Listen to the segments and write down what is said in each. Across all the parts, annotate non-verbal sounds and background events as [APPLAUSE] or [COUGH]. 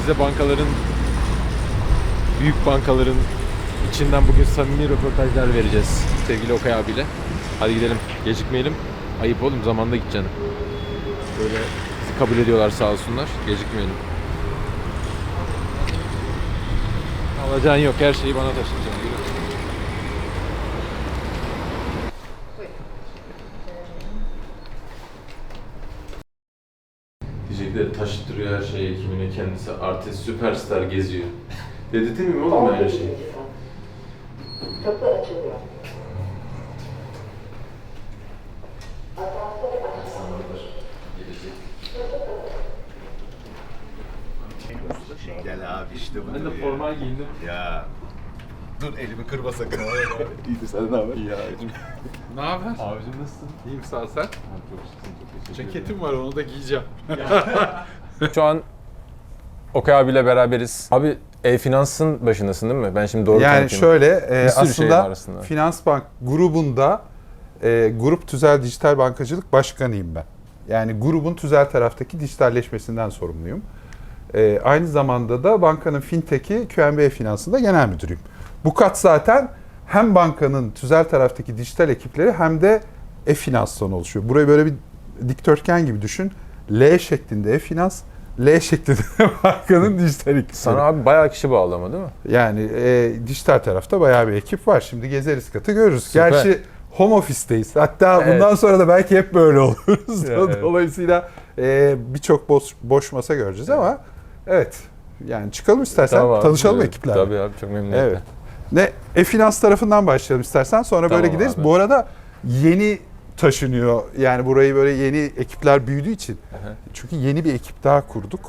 size bankaların, büyük bankaların içinden bugün samimi röportajlar vereceğiz sevgili Okay abiyle. Hadi gidelim, gecikmeyelim. Ayıp oğlum, zamanda gideceksin. Böyle bizi kabul ediyorlar sağ olsunlar, gecikmeyelim. Alacağın yok, her şeyi bana taşıtacaksın. Diyecekler taşıttırıyor her şeyi ekibine kendisi. Artist, süperstar geziyor. [LAUGHS] Dedirtir miyim oğlum öyle şey? Kapı açılıyor. Gel abi işte bu. Ben de formal giyindim. Ya. Dur elimi kırma sakın. İyidir sen ne haber? Ya abicim. Ne haber? Abicim nasılsın? İyiyim sağ ol sen. Çok şıksın, çok teşekkür. Ceketim var onu da giyeceğim. [LAUGHS] Şu an Okay abiyle beraberiz. Abi e-finansın başındasın değil mi? Ben şimdi doğru Yani tanıtayım. şöyle e, Bir sürü şey var aslında aslında. Finansbank grubunda e, Grup Tüzel Dijital Bankacılık Başkanıyım ben. Yani grubun tüzel taraftaki dijitalleşmesinden sorumluyum. E, aynı zamanda da bankanın fintech'i QNB Finansı'nda genel müdürüyüm. Bu kat zaten hem bankanın tüzel taraftaki dijital ekipleri hem de e-finanstan oluşuyor. Burayı böyle bir dikdörtgen gibi düşün. L şeklinde e-finans, L şeklinde [LAUGHS] bankanın dijital ekipleri. Sana abi bayağı kişi bağlı ama değil mi? Yani e, dijital tarafta bayağı bir ekip var. Şimdi gezeriz katı görürüz. Süper. Gerçi home office'teyiz. Hatta Evet. bundan sonra da belki hep böyle oluruz. [LAUGHS] Evet. [LAUGHS] Dolayısıyla e, birçok boş, boş masa göreceğiz ama evet. Yani çıkalım istersen Tamam tanışalım evet. ekiplerle. Tabii abi çok memnuniyetle. Evet. Ne e-finans tarafından başlayalım istersen sonra Tamam böyle gideriz. abi. Bu arada yeni taşınıyor. Yani burayı böyle yeni ekipler büyüdüğü için. Aha. Çünkü yeni bir ekip daha kurduk.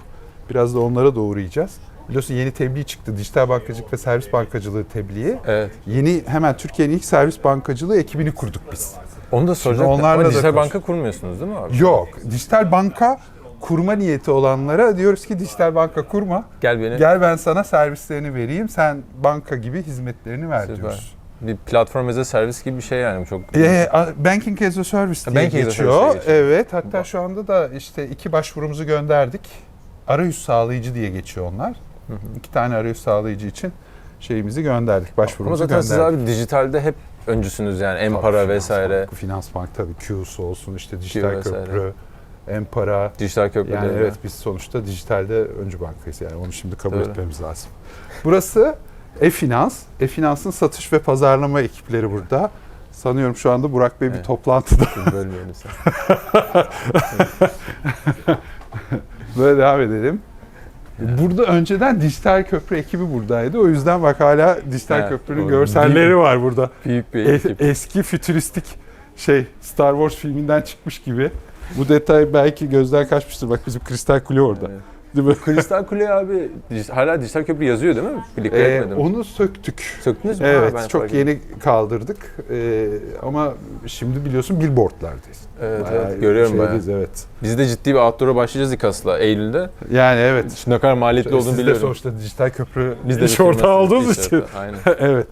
Biraz da onlara doğrayacağız. Biliyorsun yeni tebliğ çıktı. Dijital bankacılık ve servis bankacılığı tebliği. Evet. Yeni hemen Türkiye'nin ilk servis bankacılığı ekibini kurduk biz. Onu da soracağım. onlarla Ama da dijital konuş- banka kurmuyorsunuz değil mi abi? Yok. Dijital banka kurma niyeti olanlara diyoruz ki dijital banka kurma. Gel beni. Gel ben sana servislerini vereyim. Sen banka gibi hizmetlerini ver Süper. diyoruz. Bir platform as a servis gibi bir şey yani çok. E, banking as a service diye banking geçiyor. service geçiyor. Evet. Hatta şu anda da işte iki başvurumuzu gönderdik. Arayüz sağlayıcı diye geçiyor onlar. İki tane arayüz sağlayıcı için şeyimizi gönderdik. Ama Başvurumuzu zaten siz gönderdik. abi dijitalde hep öncüsünüz yani. Empara Tabii, vesaire. Finansbank, Finansbank tabii Q'su olsun işte dijital vesaire. köprü, Empara. Dijital köprüde. Yani evet biz sonuçta dijitalde öncü bankayız yani onu şimdi kabul Doğru. etmemiz lazım. Burası e-finans. E-finansın satış ve pazarlama ekipleri burada. Sanıyorum şu anda Burak Bey bir Evet. toplantıda. Siz bölmeyin lütfen. Böyle devam edelim. Burada önceden dijital köprü ekibi buradaydı. O yüzden bak hala dijital Evet, köprünün doğru. görselleri var burada. Büyük bir ekip. eski fütüristik şey Star Wars filminden çıkmış gibi. Bu detay belki gözden kaçmıştır. Bak bizim kristal kule orada. Evet. Değil mi? Kristal Kule abi hala dijital köprü yazıyor değil mi? Birlikte Ee, etmedim. onu söktük. Söktünüz mü? Ha, Evet, ben çok yeni kaldırdık. Ee, ama şimdi biliyorsun billboardlardayız. Evet, Bayağı evet görüyorum şeydeyiz, Evet. Biz de ciddi bir outdoor'a başlayacağız İKAS'la Eylül'de. Yani evet. Şimdi ne kadar maliyetli olduğunu Siz de biliyorum. sonuçta dijital köprü Biz de iş ortağı iş için. Aynen. [LAUGHS] evet.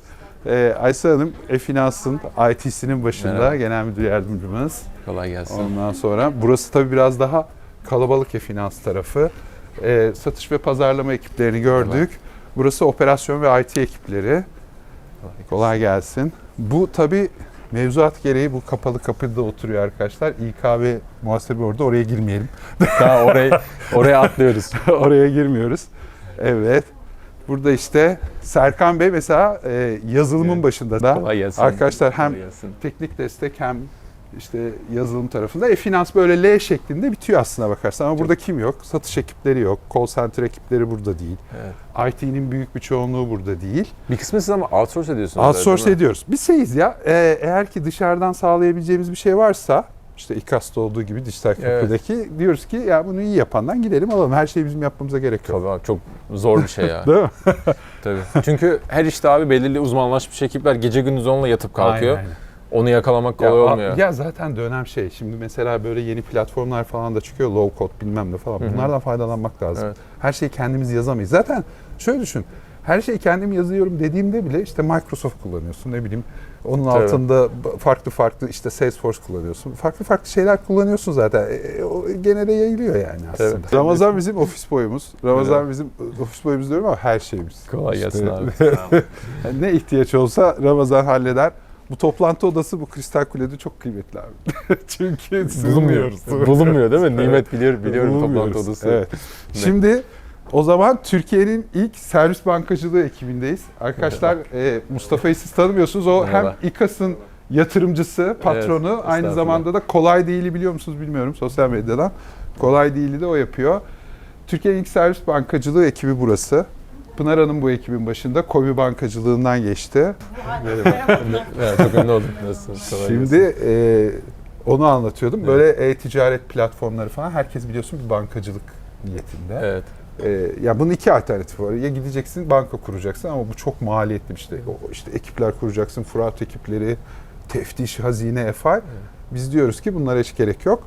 Ee, Aysel Hanım e-finansın IT'sinin başında Merhaba. genel müdür yardımcımız. Kolay gelsin. Ondan sonra burası tabii biraz daha kalabalık e-finans tarafı. Ee, satış ve pazarlama ekiplerini gördük. Burası operasyon ve IT ekipleri. Kolay gelsin. Bu tabii mevzuat gereği bu kapalı kapıda oturuyor arkadaşlar. İKB muhasebe orada oraya girmeyelim. Daha oraya, oraya atlıyoruz. [LAUGHS] oraya girmiyoruz. Evet. Burada işte Serkan Bey mesela e, yazılımın Evet. başında da Kolay gelsin. arkadaşlar hem Kolay gelsin. teknik destek hem işte yazılım tarafında. E-finans böyle L şeklinde bitiyor aslına bakarsan ama burada kim yok? Satış ekipleri yok. Call center ekipleri burada değil. Evet. IT'nin büyük bir çoğunluğu burada değil. Bir kısmı siz ama outsource ediyorsunuz. Outsource ediyoruz. Biz şeyiz ya e, eğer ki dışarıdan sağlayabileceğimiz bir şey varsa işte İKAS'ta olduğu gibi dijital Evet. köprüdeki diyoruz ki ya bunu iyi yapandan gidelim alalım. Her şeyi bizim yapmamıza gerek yok. Tabii abi, çok zor bir şey ya. [LAUGHS] Değil mi? [LAUGHS] Tabii. Çünkü her işte abi belirli uzmanlaşmış ekipler gece gündüz onunla yatıp kalkıyor. Aynen, aynen. Onu yakalamak Ya, kolay a- olmuyor. ya zaten dönem şey. Şimdi mesela böyle yeni platformlar falan da çıkıyor. Low code bilmem ne falan. Bunlardan faydalanmak lazım. Evet. Her şeyi kendimiz yazamayız. Zaten şöyle düşün. Her şeyi kendim yazıyorum dediğimde bile işte Microsoft kullanıyorsun ne bileyim onun Tabii. altında farklı farklı işte Salesforce kullanıyorsun. Farklı farklı şeyler kullanıyorsun zaten. E, o gene de yayılıyor yani aslında. Tabii. Ramazan bizim ofis boyumuz. Ramazan bizim ofis boyumuz diyorum ama her şeyimiz. Kolay gelsin abi. [LAUGHS] Yani ne ihtiyaç olsa Ramazan halleder. Bu toplantı odası bu kristal kulede çok kıymetli abi. [LAUGHS] Çünkü sığmıyoruz. Bulunmuyor değil mi? Nimet biliyor, biliyorum Bulunmuyoruz. toplantı odası. Evet. Şimdi o zaman Türkiye'nin ilk servis bankacılığı ekibindeyiz. Arkadaşlar e, Mustafa'yı siz tanımıyorsunuz. O Merhaba. hem İKAS'ın yatırımcısı, patronu. aynı estağfurullah. zamanda da Kolay Değil'i biliyor musunuz bilmiyorum sosyal medyadan. Kolay Değil'i de o yapıyor. Türkiye'nin ilk servis bankacılığı ekibi burası. Pınar Hanım bu ekibin başında. Kobi bankacılığından geçti. [LAUGHS] Evet, çok memnun oldum. Nasılsınız? Kolay gelsin. Şimdi e, onu anlatıyordum. Böyle e-ticaret platformları falan herkes biliyorsun bir bankacılık niyetinde. Evet. Ee, ya bunun iki alternatifi var. Ya gideceksin banka kuracaksın ama bu çok maliyetli bir şey. O işte ekipler kuracaksın, Fırat ekipleri, teftiş, hazine, FI. Biz diyoruz ki bunlara hiç gerek yok.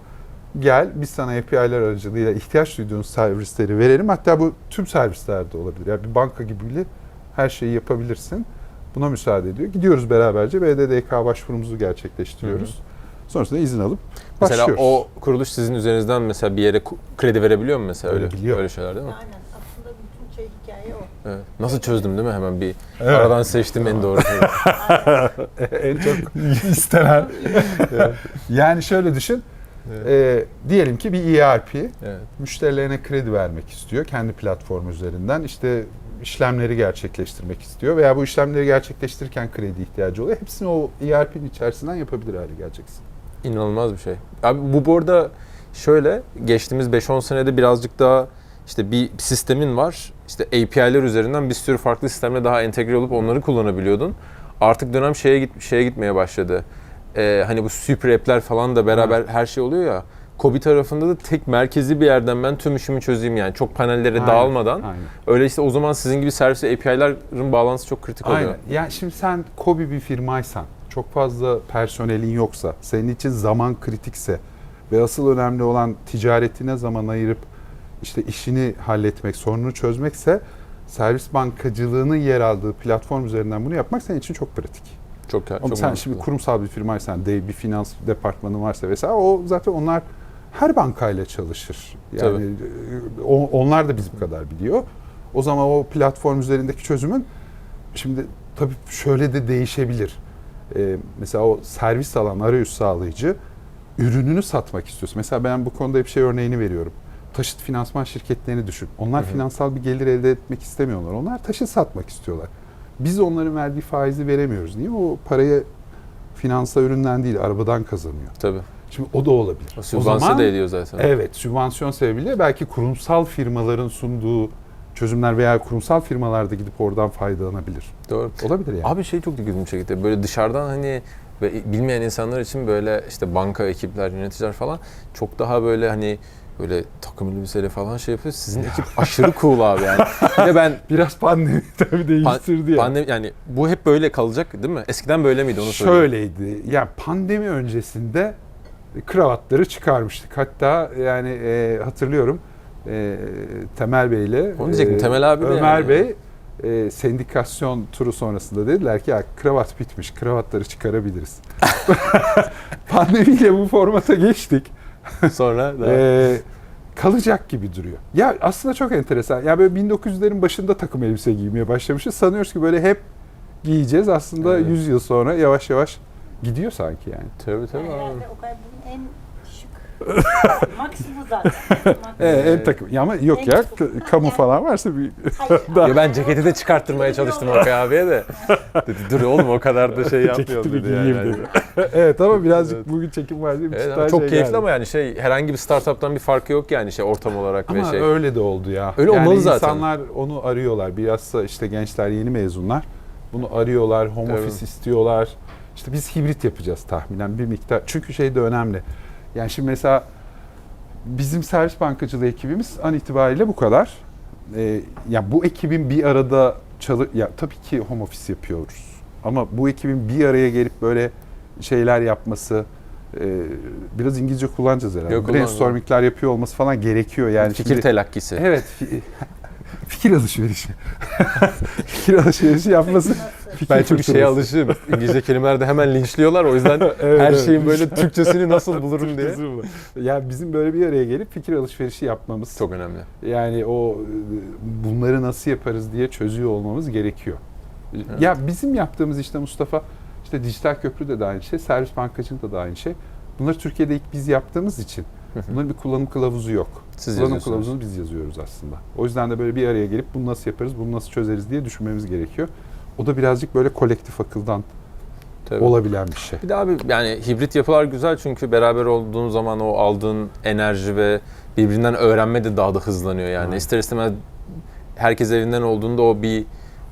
Gel biz sana API'ler aracılığıyla ihtiyaç duyduğun servisleri verelim. Hatta bu tüm servislerde olabilir. Yani bir banka gibi bile her şeyi yapabilirsin. Buna müsaade ediyor. Gidiyoruz beraberce BDDK başvurumuzu gerçekleştiriyoruz. Sonrasında izin alıp Mesela başlıyoruz. o kuruluş sizin üzerinizden mesela bir yere kredi verebiliyor mu mesela öyle? Verebiliyor. Öyle şeyler değil mi? Aynen. Aslında bütün şey hikaye o. Evet. Nasıl çözdüm değil mi hemen bir Evet. aradan seçtim en doğru. [LAUGHS] en çok istenen. yani şöyle düşün. Ee, diyelim ki bir ERP evet. müşterilerine kredi vermek istiyor kendi platformu üzerinden. İşte işlemleri gerçekleştirmek istiyor veya bu işlemleri gerçekleştirirken kredi ihtiyacı oluyor. Hepsini o ERP'nin içerisinden yapabilir hale geleceksin. İnanılmaz bir şey. Abi bu bu arada şöyle geçtiğimiz 5-10 senede birazcık daha işte bir sistemin var. İşte API'ler üzerinden bir sürü farklı sistemle daha entegre olup onları kullanabiliyordun. Artık dönem şeye git şeye gitmeye başladı. Ee, hani bu super app'ler falan da beraber her şey oluyor ya. Kobi tarafında da tek merkezi bir yerden ben tüm işimi çözeyim yani. Çok panellere Aynen, dağılmadan. Aynen. Öyle işte o zaman sizin gibi servis API'lerin bağlantısı çok kritik oluyor. Aynen. Yani şimdi sen kobi bir firmaysan, çok fazla personelin yoksa, senin için zaman kritikse ve asıl önemli olan ticaretine zaman ayırıp işte işini halletmek, sorununu çözmekse servis bankacılığının yer aldığı platform üzerinden bunu yapmak senin için çok pratik. Çok Ama çok sen mantıklı. şimdi kurumsal bir firmaysan, de bir finans departmanı varsa vesaire o zaten onlar her bankayla çalışır. Yani Tabii. e, o- onlar da bizim kadar biliyor. O zaman o platform üzerindeki çözümün şimdi tabii şöyle de değişebilir. Ee, mesela o servis alan arayüz sağlayıcı ürününü satmak istiyorsun. Mesela ben bu konuda bir şey örneğini veriyorum. Taşıt finansman şirketlerini düşün. Onlar Hı hı. finansal bir gelir elde etmek istemiyorlar. Onlar taşıt satmak istiyorlar. Biz onların verdiği faizi veremiyoruz. Niye? O parayı finansa üründen değil, arabadan kazanıyor. Tabii. Şimdi o da olabilir. O sübvanse de ediyor zaten. Evet, sübvansiyon sebebiyle belki kurumsal firmaların sunduğu çözümler veya kurumsal firmalar da gidip oradan faydalanabilir. Doğru. Olabilir yani. Abi şey çok dikkatimi çekti. Böyle dışarıdan hani ve bilmeyen insanlar için böyle işte banka ekipler, yöneticiler falan çok daha böyle hani böyle takım elbiseyle falan şey yapıyor. Sizin ekip [LAUGHS] aşırı cool abi yani. Bir de ben Biraz pandemi [LAUGHS] tabii değiştirdi ya. pandemi yani bu hep böyle kalacak değil mi? Eskiden böyle miydi onu söyleyeyim. Şöyleydi. Yani pandemi öncesinde kravatları çıkarmıştık. Hatta yani e, hatırlıyorum e, Temel Bey ile Onu diyecektim, Temel abi de Ömer yani. Bey e, sendikasyon turu sonrasında dediler ki ya kravat bitmiş. Kravatları çıkarabiliriz. [LAUGHS] Pandemiyle bu formata geçtik. Sonra [LAUGHS] da Ee, kalacak gibi duruyor. Ya aslında çok enteresan. Ya böyle 1900'lerin başında takım elbise giymeye başlamışız. Sanıyoruz ki böyle hep giyeceğiz. Aslında Evet. 100 yıl sonra yavaş yavaş gidiyor sanki yani. tabii tabii abi. Herhalde o kadar bunun en maksimum zaten. [LAUGHS] Ee, en takım. Ya ama yok ya k- kamu falan varsa bir Hayır, [LAUGHS] Ya ben ceketi de çıkarttırmaya çalıştım Okay abiye de. Dedi dur oğlum o kadar da şey [LAUGHS] yapmayalım dedi yani. giyeyim dedi. evet ama birazcık Evet. bugün çekim var değil mi? Evet, Bir ama çok şey keyifli geldi. ama yani şey herhangi bir startup'tan bir farkı yok yani şey ortam olarak ve Ama şey. öyle de oldu ya. Öyle yani olmalı zaten. insanlar onu arıyorlar. Bilhassa işte gençler yeni mezunlar. Bunu arıyorlar, home Tabii. office istiyorlar. İşte biz hibrit yapacağız tahminen bir miktar. Çünkü şey de önemli. Yani şimdi mesela bizim servis bankacılığı ekibimiz an itibariyle bu kadar. Ee, ya bu ekibin bir arada çalı ya tabii ki home office yapıyoruz. Ama bu ekibin bir araya gelip böyle şeyler yapması e, biraz İngilizce kullanacağız herhalde. Yok. Brainstorming'ler yapıyor olması falan gerekiyor yani. Fikir şimdi- telakkisi. Evet. [LAUGHS] fi- fikir alışverişi. [LAUGHS] fikir alışverişi yapması. fikir Ben çünkü şeye alışığım. İngilizce kelimelerde hemen linçliyorlar. O yüzden [LAUGHS] Evet, her evet. şeyin böyle Türkçesini nasıl [LAUGHS] bulurum diye. Ya bizim böyle bir araya gelip fikir alışverişi yapmamız. Çok önemli. Yani o e, bunları nasıl yaparız diye çözüyor olmamız gerekiyor. Ya bizim yaptığımız işte Mustafa işte dijital köprü de, de aynı şey, servis bankacılık da, da aynı şey. Bunları Türkiye'de ilk biz yaptığımız için [LAUGHS] bunların bir kullanım kılavuzu yok. Siz kullanım kılavuzunu biz yazıyoruz aslında. O yüzden de böyle bir araya gelip bunu nasıl yaparız, bunu nasıl çözeriz diye düşünmemiz gerekiyor. O da birazcık böyle kolektif akıldan Tabii. olabilen bir şey. Bir de abi yani hibrit yapılar güzel çünkü beraber olduğun zaman o aldığın enerji ve birbirinden öğrenme de daha da hızlanıyor yani. Aynen. İster istemez herkes evinden olduğunda o bir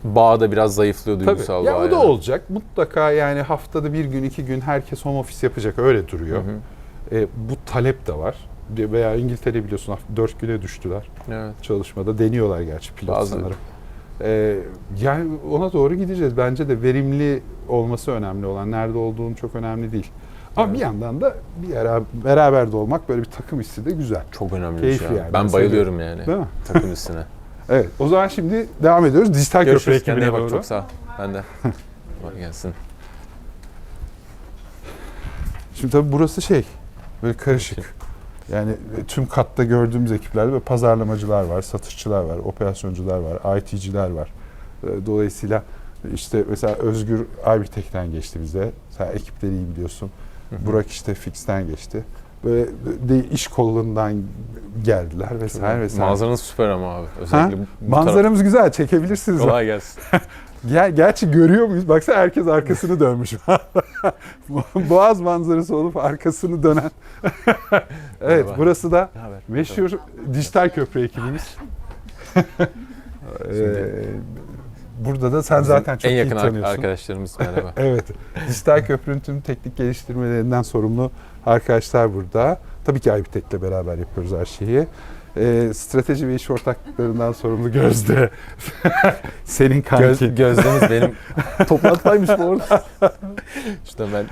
bağ da biraz zayıflıyor Tabii. duygusal Ya bağ. o da yani. olacak. Mutlaka yani haftada bir gün, iki gün herkes home office yapacak. Öyle duruyor. Hı hı. E, bu talep de var. Veya İngiltere biliyorsun dört güne düştüler Evet. çalışmada. Deniyorlar gerçi pilot Bazı- sanırım. E, yani ona doğru gideceğiz. Bence de verimli olması önemli olan. Nerede olduğun çok önemli değil. Ama Evet. bir yandan da bir ara beraber de olmak böyle bir takım hissi de güzel. Çok önemli bir Keyifli şey. yani. Ben bayılıyorum yani Değil mi? takım [LAUGHS] üstüne. Evet. O zaman şimdi devam ediyoruz. Dijital Görüşürüz. Kendine bak. doğru. Çok sağ ol. Ben de. [LAUGHS] Kolay gelsin. Şimdi tabii burası şey, böyle karışık. Yani e, tüm katta gördüğümüz ekiplerde böyle pazarlamacılar var, satışçılar var, operasyoncular var, IT'ciler var. E, Dolayısıyla işte mesela Özgür Aybitek'ten geçti bize. Sen ekipleri iyi biliyorsun. Burak işte Fix'ten geçti. Böyle de iş kolundan geldiler vesaire vesaire. Manzaranız süper ama abi. Özellikle bu- bu Manzaramız güzel, çekebilirsiniz. taraf. Kolay gelsin. [LAUGHS] Ger- gerçi görüyor muyuz? Baksana herkes arkasını [LAUGHS] dönmüş. [LAUGHS] Boğaz manzarası olup arkasını dönen. [LAUGHS] evet Merhaba. burası da haber? meşhur dijital köprü ekibimiz. Ee, burada da sen zaten çok en iyi yakın ar- tanıyorsun. arkadaşlarımız merhaba. Evet. Dijital köprünün tüm teknik geliştirmelerinden sorumlu arkadaşlar burada. Tabii ki Aybitek'le beraber yapıyoruz her şeyi. Ee, strateji ve iş ortaklıklarından sorumlu Gözde. [LAUGHS] Senin kanki. Göz, gözlemiz benim [LAUGHS] toplantıdaymış bu arada. [LAUGHS] işte ben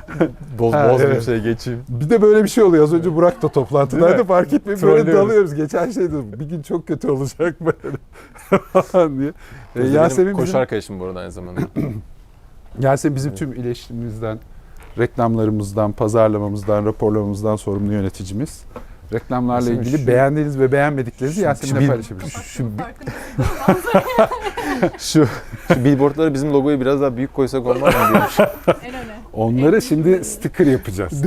boz Ha, boz bir evet. şey geçeyim. Bir de böyle bir şey oluyor. Az önce Burak da toplantıdaydı. Fark etmeyin böyle dalıyoruz. Geçen şey dedim. Bir gün çok kötü olacak böyle diye. Gözde Yasemin benim koşu bizim, arkadaşım bu arada aynı zamanda. [CLEARS THROAT] Yasemin bizim tüm iletişimimizden, reklamlarımızdan, pazarlamamızdan, raporlamamızdan sorumlu yöneticimiz. Reklamlarla Yasemin, ilgili şu- beğendiğiniz ve beğenmediklerinizi Yasemin'le bir- paylaşabilirsiniz. [LAUGHS] şu, şu, şu billboardlara bizim logoyu biraz daha büyük koysak olmaz mı diyormuş. [LAUGHS] Onlara şimdi sticker yapacağız.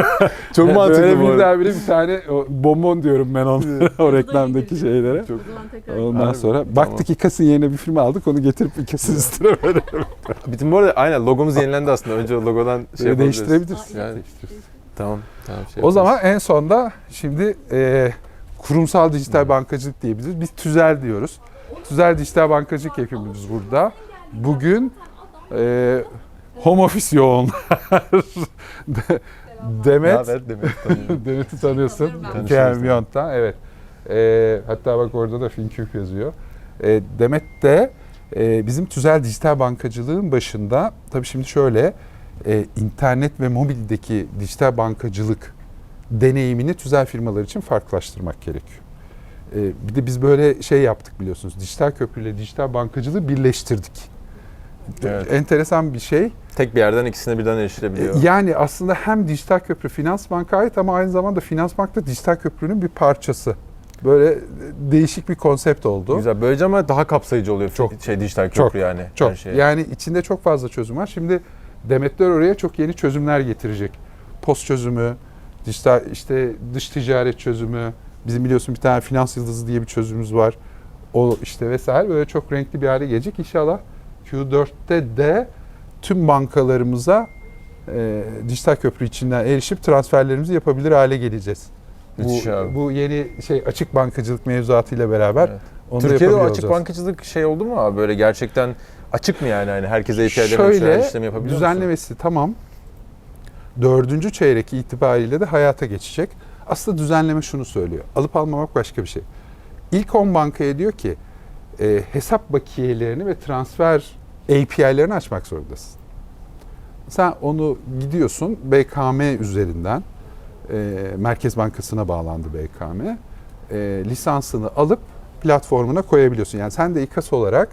[LAUGHS] Çok mantıklı Böyle bu arada. birdenbire bir tane bonbon diyorum ben onlara, o reklamdaki şeylere. Tekrar Ondan Harbi, sonra tamam. baktık İKAS'ın yerine bir firma aldık onu getirip İKAS'ın üstüne böyle Bütün bu arada aynen logomuz yenilendi aslında. Önce logodan şey yapabiliriz. değiştirebiliriz. Yani, tamam. Tamam şey O yaparız. zaman en sonda şimdi e, kurumsal dijital bankacılık diyebiliriz. Biz TÜZEL diyoruz. TÜZEL Dijital Bankacılık ekibimiz burada. Bugün e, home office yoğun. [LAUGHS] De- Demet, demek tanıyorum. [LAUGHS] Demet'i tanıyorsun. Yont'tan, evet. E, hatta bak orada da FinCube yazıyor. E, Demet de e, bizim tüzel dijital bankacılığın başında, tabii şimdi şöyle, e, internet ve mobildeki dijital bankacılık deneyimini tüzel firmalar için farklılaştırmak gerekiyor. E, bir de biz böyle şey yaptık biliyorsunuz, dijital köprüyle dijital bankacılığı birleştirdik. Evet. Enteresan bir şey. Tek bir yerden ikisine birden erişilebiliyor. Yani aslında hem dijital köprü finans banka ait ama aynı zamanda finans bank da dijital köprünün bir parçası. Böyle değişik bir konsept oldu. Güzel. Böylece ama daha kapsayıcı oluyor. Çok. Şey dijital köprü Çok. yani. Çok. Her şeye. Yani içinde çok fazla çözüm var. Şimdi Demetler oraya çok yeni çözümler getirecek. Post çözümü, dijital işte dış ticaret çözümü, bizim biliyorsun bir tane finans yıldızı diye bir çözümümüz var. O işte vesaire böyle çok renkli bir hale gelecek. İnşallah Q4'te de tüm bankalarımıza e, dijital köprü içinden erişip transferlerimizi yapabilir hale geleceğiz. Müthiş bu, abi. bu yeni şey açık bankacılık mevzuatıyla beraber Evet. onu Türkiye'de açık olacağız. bankacılık şey oldu mu abi? Böyle gerçekten açık mı yani? Hani herkes API'lerine Şöyle işlem yapabiliyor musun? düzenlemesi tamam. Dördüncü çeyrek itibariyle de hayata geçecek. Aslında düzenleme şunu söylüyor. Alıp almamak başka bir şey. İlk 10 bankaya diyor ki e, hesap bakiyelerini ve transfer API'lerini açmak zorundasın. Sen onu gidiyorsun BKM üzerinden e, Merkez Bankası'na bağlandı BKM. E, lisansını alıp platformuna koyabiliyorsun. Yani sen de İKAS olarak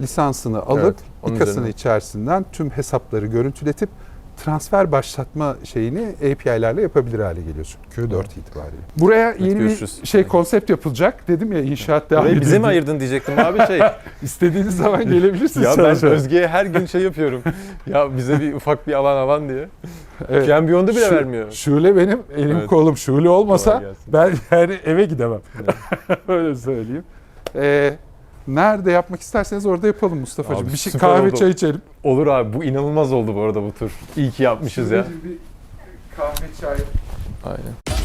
lisansını alıp Evet, İKAS'ın üzerine. içerisinden tüm hesapları görüntületip transfer başlatma şeyini API'lerle yapabilir hale geliyorsun. Q4 itibariyle. Buraya yeni görüşürüz. bir şey konsept yapılacak. Dedim ya inşaat devam Burayı bize mi ediyor. ayırdın diyecektim abi şey. [LAUGHS] İstediğiniz zaman gelebilirsiniz. ya ben. Özge'ye her gün şey yapıyorum. [LAUGHS] ya bize bir ufak bir alan alan diye. Evet. Piyambiyonda bile Şu- vermiyor. Şule benim elim Evet. kolum şule olmasa ben yani eve gidemem. [LAUGHS] Öyle söyleyeyim. Ee, nerede yapmak isterseniz orada yapalım Mustafa'cığım. Abi Bir şey süper kahve oldu. çay içelim. Olur abi bu inanılmaz oldu bu arada bu tur. İyi ki yapmışız ya. Bir kahve çay. Aynen.